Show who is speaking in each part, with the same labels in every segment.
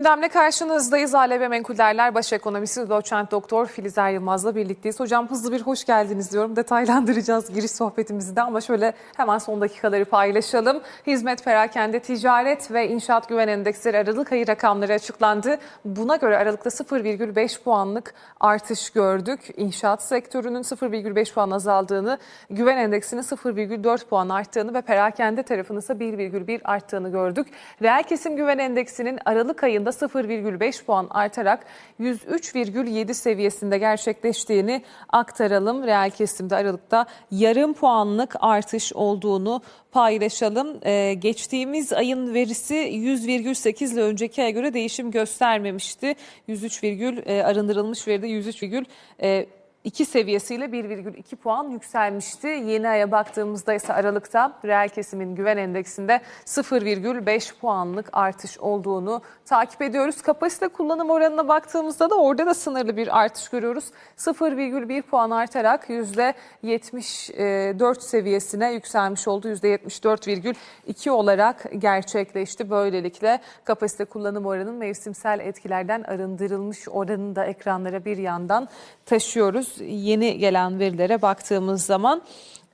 Speaker 1: Gündemle karşınızdayız. Alebe Menkullerler Baş Ekonomisi Doçent Doktor Filizer Yılmaz'la birlikteyiz. Hocam hızlı bir hoş geldiniz diyorum. Detaylandıracağız giriş sohbetimizi de ama şöyle hemen son dakikaları paylaşalım. Hizmet perakende ticaret ve inşaat güven endeksleri Aralık ayı rakamları açıklandı. Buna göre Aralık'ta 0,5 puanlık artış gördük. İnşaat sektörünün 0,5 puan azaldığını, güven endeksinin 0,4 puan arttığını ve perakende tarafının ise 1,1 arttığını gördük. Reel kesim güven endeksinin Aralık ayında 0,5 puan artarak 103,7 seviyesinde gerçekleştiğini aktaralım. Reel kesimde Aralık'ta yarım puanlık artış olduğunu paylaşalım. Ee, geçtiğimiz ayın verisi 100,8 ile önceki aya göre değişim göstermemişti. 103, virgül, e, arındırılmış veride 103, virgül, e, 2 seviyesiyle 1,2 puan yükselmişti. Yeni aya baktığımızda ise Aralık'ta reel kesimin güven endeksinde 0,5 puanlık artış olduğunu takip ediyoruz. Kapasite kullanım oranına baktığımızda da orada da sınırlı bir artış görüyoruz. 0,1 puan artarak %74 seviyesine yükselmiş oldu. %74,2 olarak gerçekleşti. Böylelikle kapasite kullanım oranının mevsimsel etkilerden arındırılmış oranını da ekranlara bir yandan taşıyoruz. Yeni gelen verilere baktığımız zaman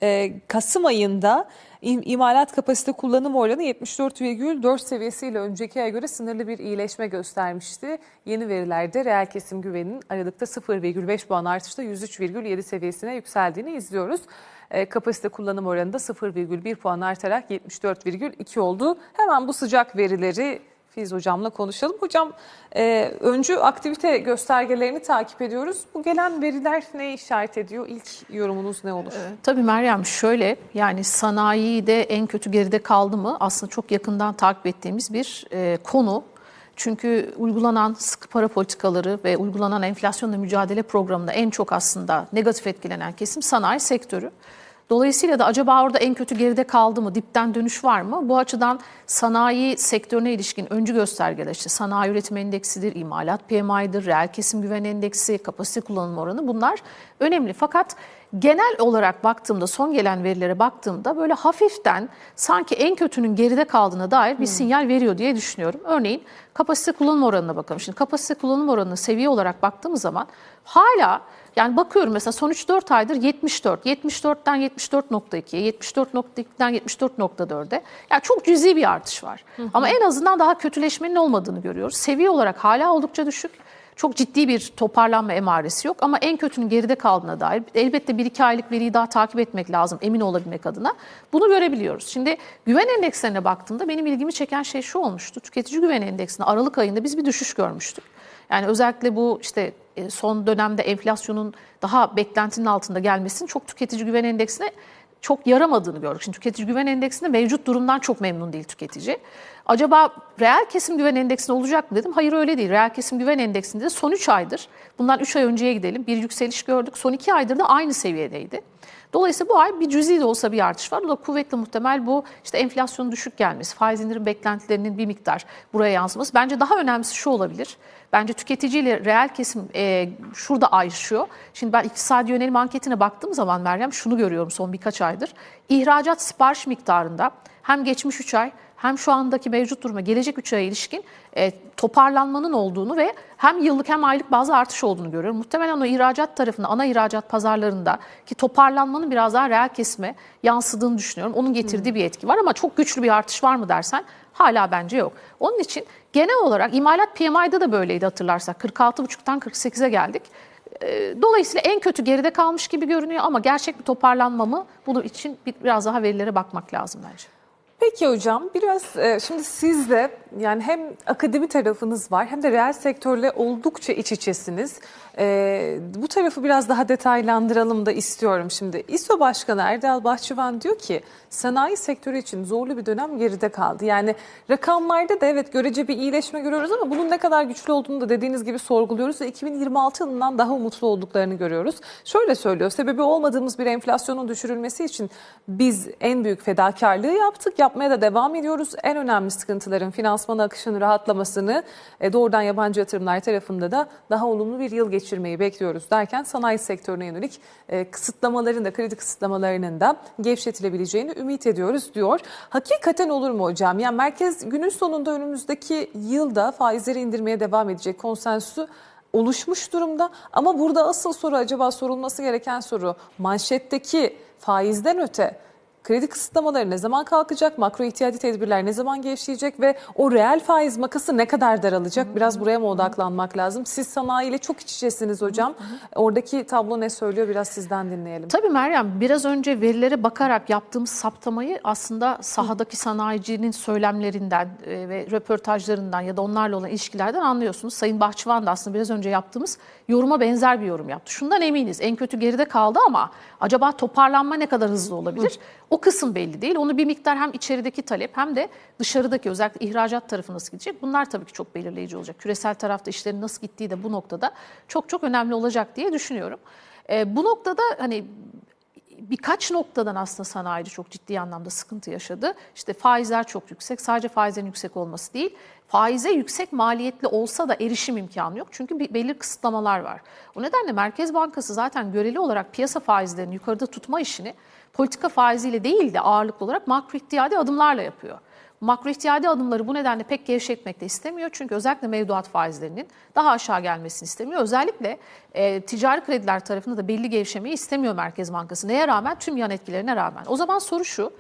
Speaker 1: e, Kasım ayında im- imalat kapasite kullanım oranı 74,4 seviyesiyle önceki aya göre sınırlı bir iyileşme göstermişti. Yeni verilerde reel kesim güveninin Aralık'ta 0,5 puan artışla 103,7 seviyesine yükseldiğini izliyoruz. E, kapasite kullanım oranı da 0,1 puan artarak 74,2 oldu. Hemen bu sıcak verileri Filiz Hocam'la konuşalım. Hocam e, öncü aktivite göstergelerini takip ediyoruz. Bu gelen veriler neye işaret ediyor? İlk yorumunuz ne olur?
Speaker 2: Tabii Meryem şöyle yani sanayide en kötü geride kaldı mı aslında çok yakından takip ettiğimiz bir e, konu. Çünkü uygulanan sıkı para politikaları ve uygulanan enflasyonla mücadele programında en çok aslında negatif etkilenen kesim sanayi sektörü. Dolayısıyla da acaba orada en kötü geride kaldı mı, dipten dönüş var mı? Bu açıdan sanayi sektörüne ilişkin öncü göstergeler işte sanayi üretim endeksidir, imalat PMI'dir, reel kesim güven endeksi, kapasite kullanım oranı bunlar önemli. Fakat genel olarak baktığımda, son gelen verilere baktığımda böyle hafiften sanki en kötünün geride kaldığına dair bir sinyal veriyor diye düşünüyorum. Örneğin kapasite kullanım oranına bakalım. Şimdi kapasite kullanım oranını seviye olarak baktığımız zaman hala yani bakıyorum mesela son 3-4 aydır 74, 74'ten 74.2'ye, 74.2'den 74.4'e. Yani çok cüzi bir artış var. Ama en azından daha kötüleşmenin olmadığını görüyoruz. Seviye olarak hala oldukça düşük. Çok ciddi bir toparlanma emaresi yok ama en kötünün geride kaldığına dair elbette 1-2 aylık veriyi daha takip etmek lazım emin olabilmek adına. Bunu görebiliyoruz. Şimdi güven endekslerine baktığımda benim ilgimi çeken şey şu olmuştu. Tüketici güven endeksinde Aralık ayında biz bir düşüş görmüştük. Yani özellikle bu işte e, son dönemde enflasyonun daha beklentinin altında gelmesinin çok tüketici güven endeksine çok yaramadığını gördük. Şimdi tüketici güven endeksinde mevcut durumdan çok memnun değil tüketici. Acaba reel kesim güven endeksinde olacak mı dedim. Hayır öyle değil. Reel kesim güven endeksinde de son 3 aydır, bundan 3 ay önceye gidelim bir yükseliş gördük. Son 2 aydır da aynı seviyedeydi. Dolayısıyla bu ay bir cüzi de olsa bir artış var. O da kuvvetli muhtemel bu işte enflasyonun düşük gelmesi, faiz indirim beklentilerinin bir miktar buraya yansıması. Bence daha önemlisi şu olabilir. Bence tüketiciyle reel kesim e, şurada ayrışıyor. Şimdi ben iktisadi yönelim anketine baktığım zaman Meryem şunu görüyorum son birkaç aydır. İhracat sipariş miktarında hem geçmiş 3 ay hem şu andaki mevcut duruma gelecek 3 aya ilişkin e, toparlanmanın olduğunu ve hem yıllık hem aylık bazı artış olduğunu görüyorum. Muhtemelen o ihracat tarafında, ana ihracat pazarlarında ki toparlanmanın biraz daha reel kesime yansıdığını düşünüyorum. Onun getirdiği bir etki var ama çok güçlü bir artış var mı dersen hala bence yok. Onun için genel olarak imalat PMI'da da böyleydi hatırlarsak. 46,5'tan 48'e geldik. E, Dolayısıyla en kötü geride kalmış gibi görünüyor ama gerçek bir toparlanma mı? Bunun için biraz daha verilere bakmak lazım bence.
Speaker 1: Peki hocam biraz e, şimdi siz de yani hem akademi tarafınız var hem de reel sektörle oldukça iç içesiniz. E, bu tarafı biraz daha detaylandıralım da istiyorum şimdi. İSO Başkanı Erdal Bahçıvan diyor ki sanayi sektörü için zorlu bir dönem geride kaldı. Yani rakamlarda da evet görece bir iyileşme görüyoruz ama bunun ne kadar güçlü olduğunu da dediğiniz gibi sorguluyoruz ve 2026 yılından daha umutlu olduklarını görüyoruz. Şöyle söylüyor sebebi olmadığımız bir enflasyonun düşürülmesi için biz en büyük fedakarlığı yaptık. Yapmak yapmaya da devam ediyoruz. En önemli sıkıntıların finansman akışının rahatlamasını e, doğrudan yabancı yatırımlar tarafında da daha olumlu bir yıl geçirmeyi bekliyoruz derken sanayi sektörüne yönelik e, kısıtlamaların da kredi kısıtlamalarının da gevşetilebileceğini ümit ediyoruz diyor. Hakikaten olur mu hocam? Yani merkez günün sonunda önümüzdeki yılda faizleri indirmeye devam edecek konsensüsü oluşmuş durumda. Ama burada asıl soru acaba sorulması gereken soru manşetteki faizden öte kredi kısıtlamaları ne zaman kalkacak? Makro ihtiyati tedbirler ne zaman gevşeyecek ve o reel faiz makası ne kadar daralacak? Biraz buraya mı odaklanmak lazım? Siz sanayiyle çok iç içesiniz hocam. Oradaki tablo ne söylüyor? Biraz sizden dinleyelim.
Speaker 2: Tabii Meryem biraz önce verilere bakarak yaptığımız saptamayı aslında sahadaki sanayicinin söylemlerinden e, ve röportajlarından ya da onlarla olan ilişkilerden anlıyorsunuz. Sayın Bahçıvan da aslında biraz önce yaptığımız yoruma benzer bir yorum yaptı. Şundan eminiz en kötü geride kaldı ama acaba toparlanma ne kadar hızlı olabilir? O kısım belli değil. Onu bir miktar hem içerideki talep hem de dışarıdaki özellikle ihracat tarafı nasıl gidecek? Bunlar tabii ki çok belirleyici olacak. Küresel tarafta işlerin nasıl gittiği de bu noktada çok çok önemli olacak diye düşünüyorum. E, bu noktada hani birkaç noktadan aslında sanayici çok ciddi anlamda sıkıntı yaşadı. İşte faizler çok yüksek. Sadece faizlerin yüksek olması değil. Faize yüksek maliyetli olsa da erişim imkanı yok. Çünkü bir belirli kısıtlamalar var. O nedenle Merkez Bankası zaten göreli olarak piyasa faizlerini yukarıda tutma işini politika faiziyle değil de ağırlıklı olarak makro ihtiyadi adımlarla yapıyor. Makro ihtiyadi adımları bu nedenle pek gevşetmek de istemiyor. Çünkü özellikle mevduat faizlerinin daha aşağı gelmesini istemiyor. Özellikle e, ticari krediler tarafında da belli gevşemeyi istemiyor Merkez Bankası. Neye rağmen? Tüm yan etkilerine rağmen. O zaman soru şu.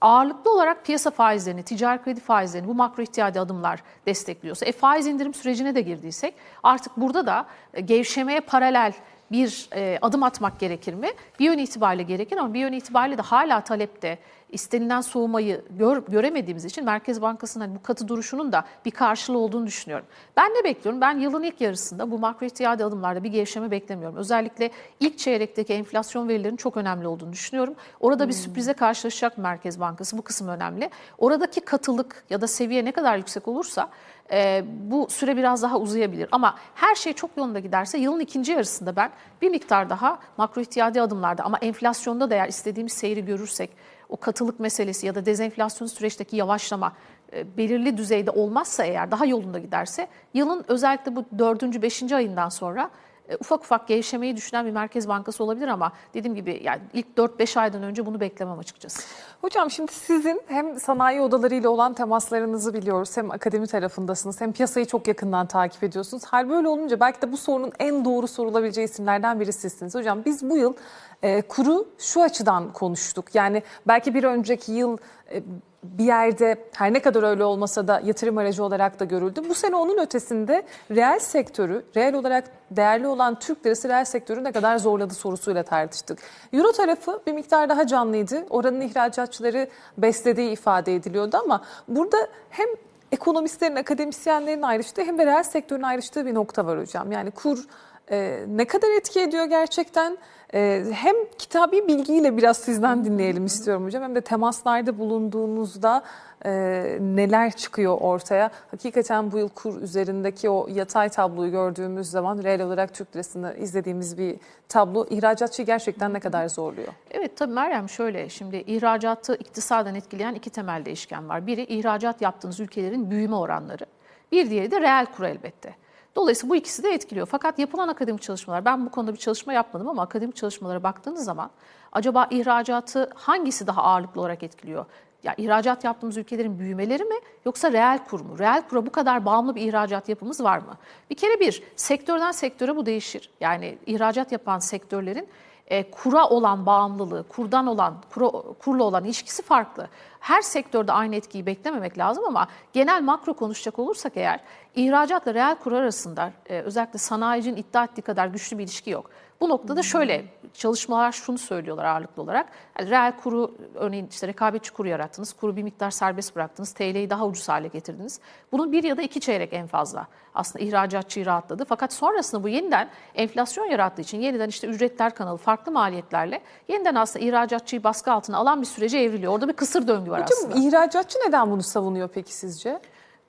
Speaker 2: Ağırlıklı olarak piyasa faizlerini, ticari kredi faizlerini bu makro ihtiyadi adımlar destekliyorsa, e, faiz indirim sürecine de girdiysek artık burada da e, gevşemeye paralel bir e, adım atmak gerekir mi? Bir yön itibariyle gerekir ama bir yön itibariyle de hala talepte istenilen soğumayı gör, göremediğimiz için Merkez Bankası'nın hani bu katı duruşunun da bir karşılığı olduğunu düşünüyorum. Ben ne bekliyorum? Ben yılın ilk yarısında bu makro ihtiyadi adımlarda bir gevşeme beklemiyorum. Özellikle ilk çeyrekteki enflasyon verilerinin çok önemli olduğunu düşünüyorum. Orada bir sürprize karşılaşacak Merkez Bankası. Bu kısım önemli. Oradaki katılık ya da seviye ne kadar yüksek olursa e, bu süre biraz daha uzayabilir. Ama her şey çok yolunda giderse yılın ikinci yarısında ben bir miktar daha makro ihtiyadi adımlarda ama enflasyonda da eğer istediğimiz seyri görürsek o katılık meselesi ya da dezenflasyon süreçteki yavaşlama e, belirli düzeyde olmazsa eğer daha yolunda giderse yılın özellikle bu dördüncü, beşinci ayından sonra e, ufak ufak gevşemeyi düşünen bir merkez bankası olabilir ama dediğim gibi yani ilk 4-5 aydan önce bunu beklemem açıkçası.
Speaker 1: Hocam şimdi sizin hem sanayi odalarıyla olan temaslarınızı biliyoruz. Hem akademi tarafındasınız hem piyasayı çok yakından takip ediyorsunuz. Hal böyle olunca belki de bu sorunun en doğru sorulabileceği isimlerden biri sizsiniz. Hocam biz bu yıl e, kuru şu açıdan konuştuk. Yani belki bir önceki yıl e, bir yerde her ne kadar öyle olmasa da yatırım aracı olarak da görüldü. Bu sene onun ötesinde reel sektörü, reel olarak değerli olan Türk lirası reel sektörü ne kadar zorladı sorusuyla tartıştık. Euro tarafı bir miktar daha canlıydı. Oranın ihracatçıları beslediği ifade ediliyordu ama burada hem ekonomistlerin, akademisyenlerin ayrıştığı hem de reel sektörün ayrıştığı bir nokta var hocam. Yani kur e, ne kadar etki ediyor gerçekten? E, hem kitabi bilgiyle biraz sizden dinleyelim istiyorum hocam. Hem de temaslarda bulunduğunuzda e, neler çıkıyor ortaya? Hakikaten bu yıl kur üzerindeki o yatay tabloyu gördüğümüz zaman reel olarak Türk lirasını izlediğimiz bir tablo ihracatçıyı gerçekten ne kadar zorluyor?
Speaker 2: Evet tabii Meryem şöyle şimdi ihracatı iktisaden etkileyen iki temel değişken var. Biri ihracat yaptığınız ülkelerin büyüme oranları. Bir diğeri de reel kur elbette. Dolayısıyla bu ikisi de etkiliyor. Fakat yapılan akademik çalışmalar, ben bu konuda bir çalışma yapmadım ama akademik çalışmalara baktığınız zaman acaba ihracatı hangisi daha ağırlıklı olarak etkiliyor? Ya ihracat yaptığımız ülkelerin büyümeleri mi yoksa reel kur mu? Reel kura bu kadar bağımlı bir ihracat yapımız var mı? Bir kere bir, sektörden sektöre bu değişir. Yani ihracat yapan sektörlerin e, kura olan bağımlılığı, kurdan olan, kura, kurla olan ilişkisi farklı. Her sektörde aynı etkiyi beklememek lazım ama genel makro konuşacak olursak eğer ihracatla reel kur arasında e, özellikle sanayicinin iddia ettiği kadar güçlü bir ilişki yok. Bu noktada şöyle çalışmalar şunu söylüyorlar ağırlıklı olarak. Yani reel kuru örneğin işte rekabetçi kuru yarattınız, kuru bir miktar serbest bıraktınız, TL'yi daha ucuz hale getirdiniz. Bunun bir ya da iki çeyrek en fazla aslında ihracatçıyı rahatladı. Fakat sonrasında bu yeniden enflasyon yarattığı için yeniden işte ücretler kanalı farklı maliyetlerle yeniden aslında ihracatçıyı baskı altına alan bir sürece evriliyor. Orada bir kısır döngü var aslında.
Speaker 1: Hocam ihracatçı neden bunu savunuyor peki sizce?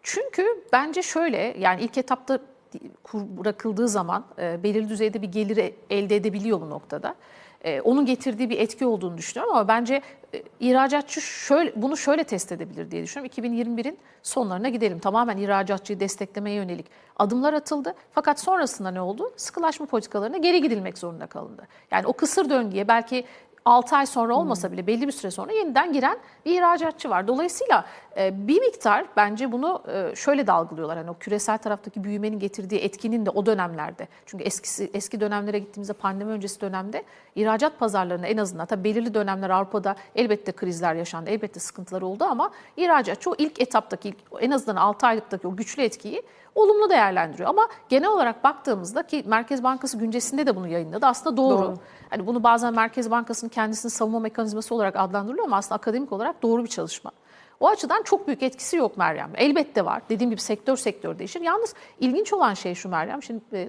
Speaker 2: Çünkü bence şöyle yani ilk etapta kur bırakıldığı zaman e, belirli düzeyde bir gelir elde edebiliyor bu noktada. e, onun getirdiği bir etki olduğunu düşünüyorum ama bence e, ihracatçı şöyle bunu şöyle test edebilir diye düşünüyorum. 2021'in sonlarına gidelim. Tamamen ihracatçıyı desteklemeye yönelik adımlar atıldı. Fakat sonrasında ne oldu? Sıkılaşma politikalarına geri gidilmek zorunda kalındı. Yani o kısır döngüye belki 6 ay sonra olmasa bile belli bir süre sonra yeniden giren bir ihracatçı var. Dolayısıyla e, bir miktar bence bunu e, şöyle de algılıyorlar. Hani o küresel taraftaki büyümenin getirdiği etkinin de o dönemlerde. Çünkü eskisi eski dönemlere gittiğimizde pandemi öncesi dönemde ihracat pazarlarında en azından tabii belirli dönemler Avrupa'da elbette krizler yaşandı. Elbette sıkıntılar oldu ama ihracatçı o ilk etaptaki ilk, en azından 6 aylıktaki o güçlü etkiyi olumlu değerlendiriyor. Ama genel olarak baktığımızda ki Merkez Bankası güncesinde de bunu yayınladı. Aslında doğru.
Speaker 1: Doğru.
Speaker 2: Hani bunu bazen Merkez Bankası'nın kendisini savunma mekanizması olarak adlandırılıyor ama aslında akademik olarak doğru bir çalışma. O açıdan çok büyük etkisi yok Meryem. Elbette var. Dediğim gibi sektör sektör değişir. Yalnız ilginç olan şey şu Meryem. Şimdi e, e,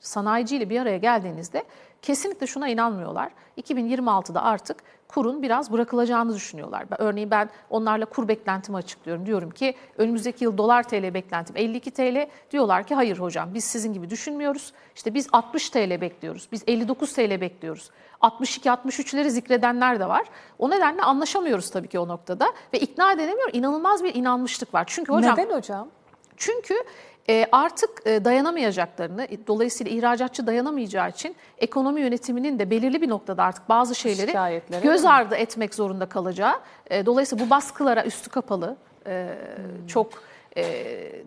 Speaker 2: sanayiciyle bir araya geldiğinizde kesinlikle şuna inanmıyorlar. 2026'da artık kurun biraz bırakılacağını düşünüyorlar. Örneğin ben onlarla kur beklentimi açıklıyorum. Diyorum ki önümüzdeki yıl dolar TL beklentim 52 TL. Diyorlar ki hayır hocam biz sizin gibi düşünmüyoruz. İşte biz 60 TL bekliyoruz. Biz 59 TL bekliyoruz. 62-63'leri zikredenler de var. O nedenle anlaşamıyoruz tabii ki o noktada ve ikna edilemiyor. İnanılmaz bir inanmışlık var. Çünkü hocam
Speaker 1: Neden hocam?
Speaker 2: çünkü e, artık e, dayanamayacaklarını, e, dolayısıyla ihracatçı dayanamayacağı için ekonomi yönetiminin de belirli bir noktada artık bazı şeyleri göz
Speaker 1: mi?
Speaker 2: ardı etmek zorunda kalacağı. e, dolayısıyla bu baskılara üstü kapalı, e, çok e,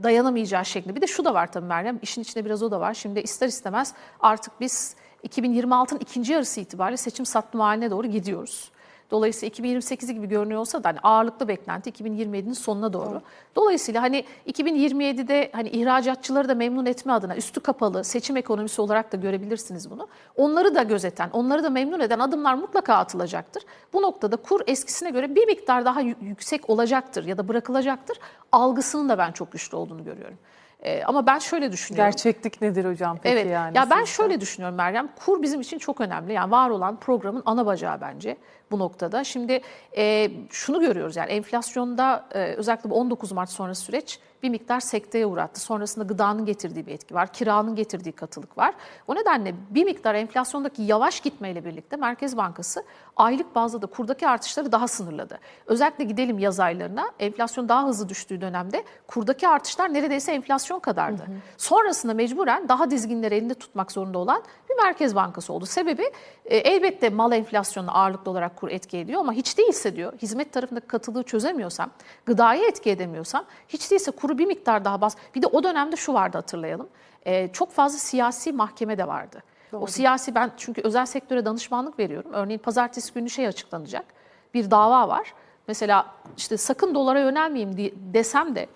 Speaker 2: dayanamayacağı şeklinde. Bir de şu da var tabii Meryem, işin içinde biraz o da var. Şimdi ister istemez artık biz 2026'ın ikinci yarısı itibariyle seçim satma haline doğru gidiyoruz. Dolayısıyla 2028 gibi görünüyor olsa da hani ağırlıklı beklenti 2027'nin sonuna doğru. Dolayısıyla hani 2027'de hani ihracatçıları da memnun etme adına üstü kapalı seçim ekonomisi olarak da görebilirsiniz bunu. Onları da gözeten, onları da memnun eden adımlar mutlaka atılacaktır. Bu noktada kur eskisine göre bir miktar daha yü- yüksek olacaktır ya da bırakılacaktır. Algısının da ben çok güçlü olduğunu görüyorum. Ee, ama ben şöyle düşünüyorum.
Speaker 1: Gerçeklik nedir hocam peki
Speaker 2: Evet.
Speaker 1: yani?
Speaker 2: ya ben
Speaker 1: sizce?
Speaker 2: şöyle düşünüyorum Meryem. Kur bizim için çok önemli. Yani var olan programın ana bacağı bence bu noktada. Şimdi e, şunu görüyoruz yani enflasyonda e, özellikle bu 19 Mart sonrası süreç bir miktar sekteye uğrattı. Sonrasında gıdanın getirdiği bir etki var. Kiranın getirdiği katılık var. O nedenle bir miktar enflasyondaki yavaş gitmeyle birlikte Merkez Bankası aylık bazda da kurdaki artışları daha sınırladı. Özellikle gidelim yaz aylarına. Enflasyon daha hızlı düştüğü dönemde kurdaki artışlar neredeyse enflasyon kadardı. Sonrasında mecburen daha dizginleri elinde tutmak zorunda olan bir Merkez Bankası oldu. Sebebi e, elbette mal enflasyonuna ağırlıklı olarak kur etki ediyor ama hiç değilse diyor hizmet tarafındaki katılığı çözemiyorsam, gıdayı etki edemiyorsam hiç değilse kuru bir miktar daha bas. Bir de o dönemde şu vardı hatırlayalım. E, çok fazla siyasi mahkeme de vardı. O siyasi ben çünkü özel sektöre danışmanlık veriyorum. Örneğin pazartesi günü şey açıklanacak. Bir dava var. Mesela işte sakın dolara yönelmeyeyim diye desem de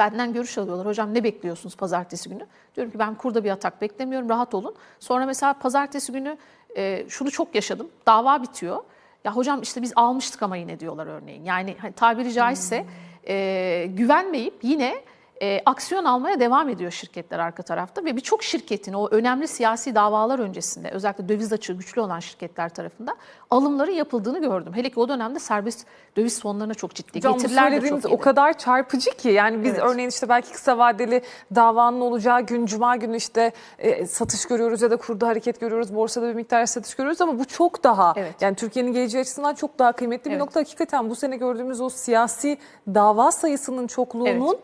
Speaker 2: Benden görüş alıyorlar. Hocam ne bekliyorsunuz pazartesi günü? Diyorum ki ben kurda bir atak beklemiyorum. Rahat olun. Sonra mesela pazartesi günü e, şunu çok yaşadım. Dava bitiyor. Ya hocam işte biz almıştık ama yine diyorlar örneğin. Yani hani tabiri caizse e, güvenmeyip yine e, aksiyon almaya devam ediyor şirketler arka tarafta ve birçok şirketin o önemli siyasi davalar öncesinde özellikle döviz açığı güçlü olan şirketler tarafından alımların yapıldığını gördüm. Hele ki o dönemde serbest döviz fonlarına çok ciddi
Speaker 1: bu
Speaker 2: getiriler de çok
Speaker 1: o kadar çarpıcı ki yani biz
Speaker 2: Evet.
Speaker 1: örneğin işte belki kısa vadeli davanın olacağı gün cuma günü işte e, satış görüyoruz ya da kurda hareket görüyoruz borsada bir miktar satış görüyoruz ama bu çok daha
Speaker 2: Evet.
Speaker 1: yani Türkiye'nin geleceği açısından çok daha kıymetli bir
Speaker 2: Evet.
Speaker 1: nokta hakikaten bu sene gördüğümüz o siyasi dava sayısının çokluğunun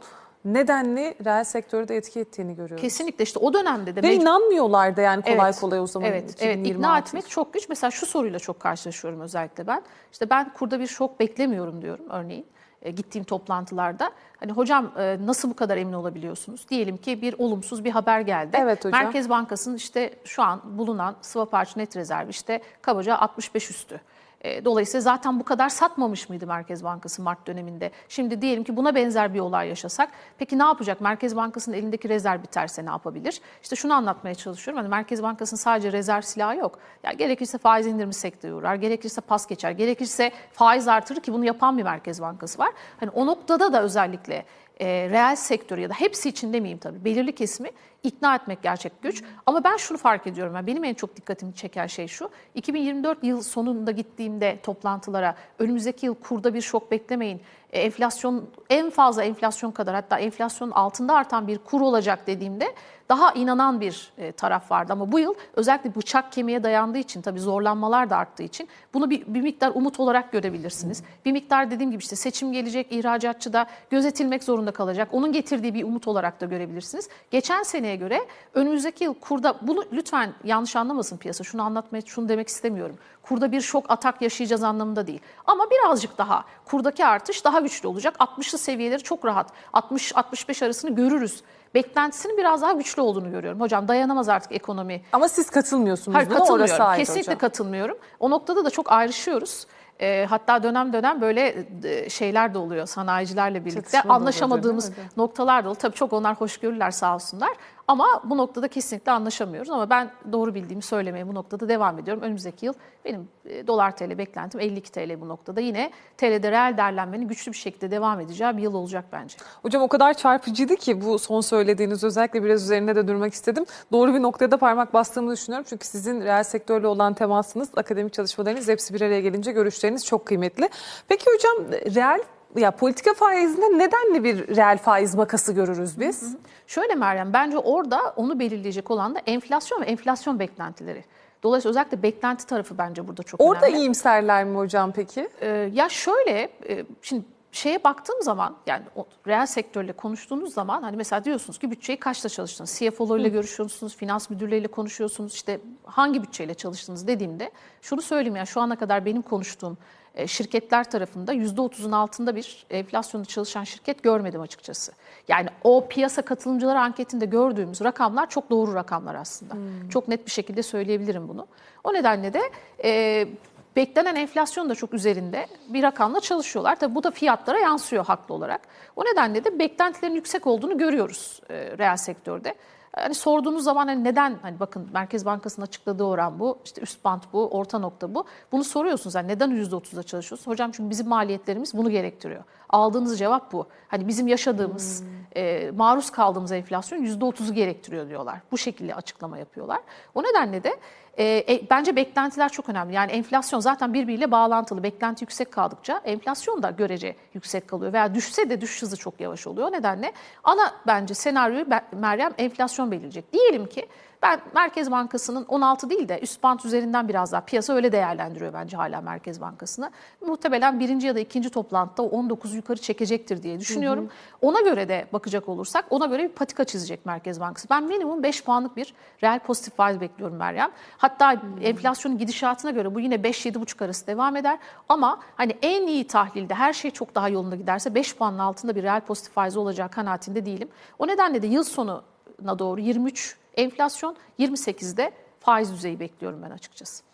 Speaker 1: nedenli reel sektörü de etki ettiğini görüyoruz.
Speaker 2: Kesinlikle işte o dönemde de
Speaker 1: Ve
Speaker 2: mecbur-
Speaker 1: inanmıyorlar da yani kolay
Speaker 2: Evet,
Speaker 1: kolay o zaman.
Speaker 2: Evet, evet
Speaker 1: 2026
Speaker 2: ikna etmek çok güç. Mesela şu soruyla çok karşılaşıyorum özellikle ben. İşte ben kurda bir şok beklemiyorum diyorum örneğin. E, gittiğim toplantılarda. Hani hocam e, nasıl bu kadar emin olabiliyorsunuz? Diyelim ki bir olumsuz bir haber geldi.
Speaker 1: Evet hocam.
Speaker 2: Merkez Bankası'nın işte şu an bulunan swap harcı net rezervi işte kabaca 65 üstü. E, Dolayısıyla zaten bu kadar satmamış mıydı Merkez Bankası Mart döneminde? Şimdi diyelim ki buna benzer bir olay yaşasak. Peki ne yapacak? Merkez Bankası'nın elindeki rezerv biterse ne yapabilir? İşte şunu anlatmaya çalışıyorum. Hani Merkez Bankası'nın sadece rezerv silahı yok. Ya gerekirse faiz indirimi sekteye uğrar, gerekirse pas geçer, gerekirse faiz artırır ki bunu yapan bir Merkez Bankası var. Hani o noktada da özellikle e, reel sektörü ya da hepsi için demeyeyim tabii belirli kesimi ikna etmek gerçek güç. Ama ben şunu fark ediyorum. Yani benim en çok dikkatimi çeken şey şu. 2024 yıl sonunda gittiğimde toplantılara önümüzdeki yıl kurda bir şok beklemeyin. Enflasyon en fazla enflasyon kadar hatta enflasyonun altında artan bir kur olacak dediğimde daha inanan bir e, taraf vardı. Ama bu yıl özellikle bıçak kemiğe dayandığı için tabii zorlanmalar da arttığı için bunu bir, bir miktar umut olarak görebilirsiniz. Bir miktar dediğim gibi işte seçim gelecek, ihracatçı da gözetilmek zorunda kalacak. Onun getirdiği bir umut olarak da görebilirsiniz. Geçen seneye göre önümüzdeki yıl kurda bunu lütfen yanlış anlamasın piyasa. Şunu anlatmaya, şunu demek istemiyorum. Kurda bir şok atak yaşayacağız anlamında değil. Ama birazcık daha kurdaki artış daha güçlü olacak. 60'lı seviyeleri çok rahat. 60-65 arasını görürüz. Beklentisinin biraz daha güçlü olduğunu görüyorum. Hocam dayanamaz artık ekonomi.
Speaker 1: Ama siz katılmıyorsunuz
Speaker 2: Hayır
Speaker 1: buna,
Speaker 2: katılmıyorum. Kesinlikle
Speaker 1: hocam.
Speaker 2: katılmıyorum. O noktada da çok ayrışıyoruz. Ee, hatta dönem dönem böyle e, şeyler de oluyor sanayicilerle birlikte.
Speaker 1: Çatışma oluyor,
Speaker 2: Anlaşamadığımız noktalar da oluyor. Tabii çok onlar hoşgörüler sağ olsunlar. Ama bu noktada kesinlikle anlaşamıyoruz. Ama ben doğru bildiğimi söylemeye bu noktada devam ediyorum. Önümüzdeki yıl benim e, dolar TL beklentim 52 TL bu noktada. Yine TL'de reel değerlenmenin güçlü bir şekilde devam edeceği bir yıl olacak bence.
Speaker 1: Hocam o kadar çarpıcıydı ki bu son söylediğiniz özellikle biraz üzerine de durmak istedim. Doğru bir noktaya da parmak bastığımı düşünüyorum. Çünkü sizin reel sektörle olan temasınız, akademik çalışmalarınız hepsi bir araya gelince görüşleriniz çok kıymetli. Peki hocam reel ya politika faizinde nedenli bir reel faiz makası görürüz biz?
Speaker 2: Şöyle Meryem, bence orada onu belirleyecek olan da enflasyon ve enflasyon beklentileri. Dolayısıyla özellikle beklenti tarafı bence burada çok
Speaker 1: Orada
Speaker 2: önemli.
Speaker 1: iyimserler mi hocam peki?
Speaker 2: Ee, ya şöyle, e, şimdi şeye baktığım zaman yani o reel sektörle konuştuğunuz zaman hani mesela diyorsunuz ki bütçeyi kaçta çalıştınız? CFO'larıyla görüşüyorsunuz, finans müdürleriyle konuşuyorsunuz. işte hangi bütçeyle çalıştınız dediğimde şunu söyleyeyim yani şu ana kadar benim konuştuğum şirketler tarafında %30'un altında bir enflasyonda çalışan şirket görmedim açıkçası. Yani o piyasa katılımcıları anketinde gördüğümüz rakamlar çok doğru rakamlar aslında. Çok net bir şekilde söyleyebilirim bunu. O nedenle de e, beklenen enflasyon da çok üzerinde bir rakamla çalışıyorlar. Tabii bu da fiyatlara yansıyor haklı olarak. O nedenle de beklentilerin yüksek olduğunu görüyoruz e, reel sektörde. Hani sorduğunuz zaman hani neden hani bakın Merkez Bankası'nın açıkladığı oran bu, işte üst bant bu, orta nokta bu. Bunu soruyorsunuz hani neden %30'da çalışıyorsunuz? Hocam çünkü bizim maliyetlerimiz bunu gerektiriyor. Aldığınız cevap bu. Hani bizim yaşadığımız, e, maruz kaldığımız enflasyon %30'u gerektiriyor diyorlar. Bu şekilde açıklama yapıyorlar. O nedenle de e, e, bence beklentiler çok önemli. Yani enflasyon zaten birbiriyle bağlantılı. Beklenti yüksek kaldıkça enflasyon da görece yüksek kalıyor. Veya düşse de düşüş hızı çok yavaş oluyor. O nedenle ana bence senaryoyu Meryem enflasyon belirleyecek. Diyelim ki ben Merkez Bankası'nın 16 değil de üst bant üzerinden biraz daha piyasa öyle değerlendiriyor bence hala Merkez Bankası'nı. Muhtemelen birinci ya da ikinci toplantıda o 19'u yukarı çekecektir diye düşünüyorum. Ona göre de bakacak olursak ona göre bir patika çizecek Merkez Bankası. Ben minimum 5 puanlık bir reel pozitif faiz bekliyorum Meryem. Hatta enflasyonun gidişatına göre bu yine 5-7,5 arası devam eder. Ama hani en iyi tahlilde her şey çok daha yolunda giderse 5 puanın altında bir reel pozitif faiz olacağı kanaatinde değilim. O nedenle de yıl sonuna doğru 23 enflasyon 28'de faiz düzeyi bekliyorum ben açıkçası.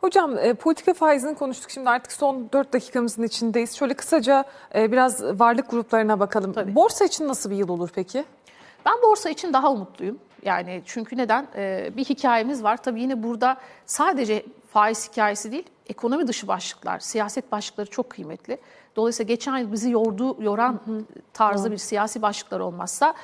Speaker 1: Hocam e, politika faizini konuştuk. Şimdi artık son 4 dakikamızın içindeyiz. Şöyle kısaca e, biraz varlık gruplarına bakalım.
Speaker 2: Tabii.
Speaker 1: Borsa için nasıl bir yıl olur peki?
Speaker 2: Ben borsa için daha umutluyum. Yani çünkü neden? Ee, bir hikayemiz var. Tabii yine burada sadece faiz hikayesi değil, ekonomi dışı başlıklar, siyaset başlıkları çok kıymetli. Dolayısıyla geçen yıl bizi yordu, yoran tarzda bir siyasi başlıklar olmazsa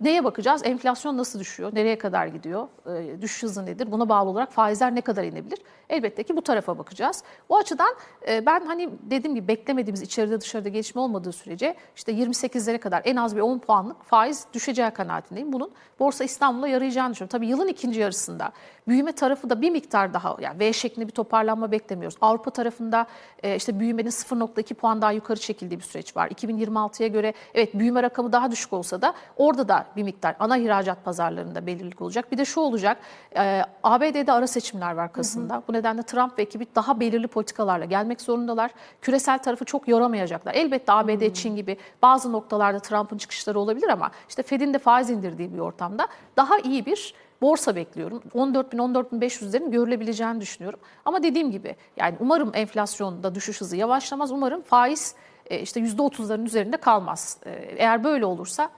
Speaker 2: neye bakacağız? Enflasyon nasıl düşüyor? Nereye kadar gidiyor? Ee, düşüş hızı nedir? Buna bağlı olarak faizler ne kadar inebilir? Elbette ki bu tarafa bakacağız. O açıdan e, ben hani dediğim gibi beklemediğimiz içeride dışarıda gelişme olmadığı sürece işte 28'lere kadar en az bir 10 puanlık faiz düşeceği kanaatindeyim. Bunun Borsa İstanbul'a yarayacağını düşünüyorum. Tabii yılın ikinci yarısında büyüme tarafı da bir miktar daha yani V şeklinde bir toparlanma beklemiyoruz. Avrupa tarafında e, işte büyümenin 0.2 puan daha yukarı çekildiği bir süreç var. 2026'ya göre evet büyüme rakamı daha düşük olsa da orada da bir miktar ana ihracat pazarlarında belirlilik olacak. Bir de şu olacak e, ABD'de ara seçimler var Kasım'da. Bu nedenle Trump ve ekibi daha belirli politikalarla gelmek zorundalar. Küresel tarafı çok yoramayacaklar. Elbette ABD, Çin gibi bazı noktalarda Trump'ın çıkışları olabilir ama işte Fed'in de faiz indirdiği bir ortamda daha iyi bir borsa bekliyorum. 14 bin 14 bin 500'lerin görülebileceğini düşünüyorum. Ama dediğim gibi yani umarım enflasyonda düşüş hızı yavaşlamaz. Umarım faiz e, işte %30'ların üzerinde kalmaz. E, Eğer böyle olursa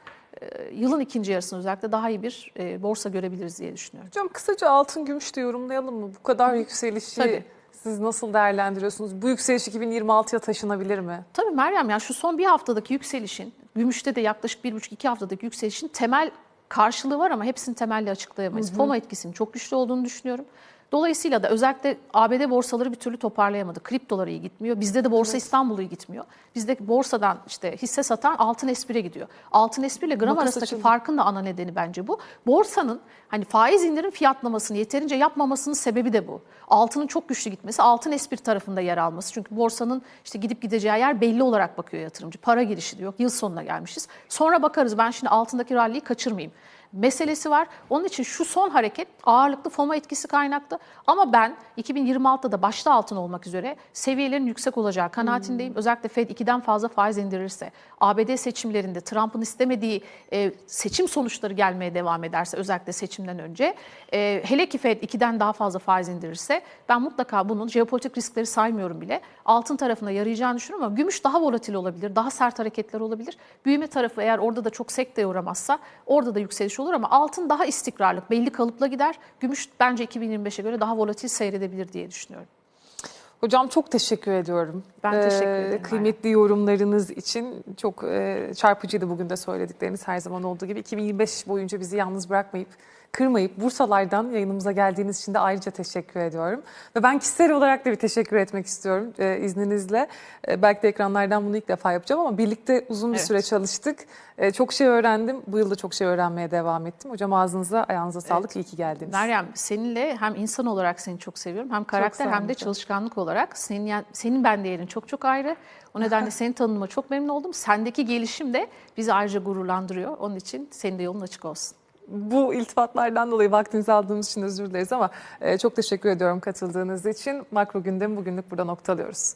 Speaker 2: yılın ikinci yarısında özellikle daha iyi bir e, borsa görebiliriz diye düşünüyorum.
Speaker 1: Hocam kısaca altın gümüş de yorumlayalım mı? Bu kadar yükselişi
Speaker 2: Tabii.
Speaker 1: siz nasıl değerlendiriyorsunuz? Bu yükseliş 2026'ya taşınabilir mi?
Speaker 2: Tabii Meryem yani şu son bir haftadaki yükselişin, gümüşte de yaklaşık bir buçuk iki haftadaki yükselişin temel karşılığı var ama hepsini temelli açıklayamayız. FOMO etkisinin çok güçlü olduğunu düşünüyorum. Dolayısıyla da özellikle ABD borsaları bir türlü toparlayamadı. Kriptolar iyi gitmiyor. Bizde de Borsa İstanbul iyi gitmiyor. Bizde borsadan işte hisse satan altın espire gidiyor. Altın espri ile gram
Speaker 1: Makas
Speaker 2: arasındaki
Speaker 1: açıldı.
Speaker 2: farkın da ana nedeni bence bu. Borsanın hani faiz indirim fiyatlamasını yeterince yapmamasının sebebi de bu. Altının çok güçlü gitmesi, altın espri tarafında yer alması. Çünkü borsanın işte gidip gideceği yer belli olarak bakıyor yatırımcı. Para girişi de yok. Yıl sonuna gelmişiz. Sonra bakarız ben şimdi altındaki rally'yi kaçırmayayım meselesi var. Onun için şu son hareket ağırlıklı FOMO etkisi kaynaklı. Ama ben 2026'da da başta altın olmak üzere seviyelerin yüksek olacağı kanaatindeyim. Özellikle Fed 2'den fazla faiz indirirse, ABD seçimlerinde Trump'ın istemediği e, seçim sonuçları gelmeye devam ederse özellikle seçimden önce, e, hele ki Fed 2'den daha fazla faiz indirirse ben mutlaka bunun jeopolitik riskleri saymıyorum bile altın tarafına yarayacağını düşünüyorum ama gümüş daha volatil olabilir, daha sert hareketler olabilir. Büyüme tarafı eğer orada da çok sekteye uğramazsa orada da yükseliş olur ama altın daha istikrarlı, belli kalıpla gider. Gümüş bence 2025'e göre daha volatil seyredebilir diye düşünüyorum.
Speaker 1: Hocam çok teşekkür ediyorum.
Speaker 2: Ben teşekkür ederim,
Speaker 1: Kıymetli yorumlarınız için çok e, çarpıcıydı bugün de söyledikleriniz her zaman olduğu gibi. 2025 boyunca bizi yalnız bırakmayıp, kırmayıp Bursalardan yayınımıza geldiğiniz için de ayrıca teşekkür ediyorum. Ve ben kişisel olarak da bir teşekkür etmek istiyorum e, izninizle. E, belki de ekranlardan bunu ilk defa yapacağım ama birlikte uzun bir
Speaker 2: Evet.
Speaker 1: süre çalıştık. E, çok şey öğrendim. Bu yıl da çok şey öğrenmeye devam ettim. Hocam ağzınıza, ayağınıza sağlık. İyi ki geldiniz.
Speaker 2: Meryem seninle hem insan olarak seni çok seviyorum hem karakter hem de çalışkanlık olarak senin senin bende yerin çok çok ayrı. O nedenle seni tanıdığıma çok memnun oldum. Sendeki gelişim de bizi ayrıca gururlandırıyor. Onun için senin de yolun açık olsun.
Speaker 1: Bu iltifatlardan dolayı vaktinizi aldığımız için özür dileriz ama e, çok teşekkür ediyorum katıldığınız için. Makro gündemi bugünlük burada noktalıyoruz.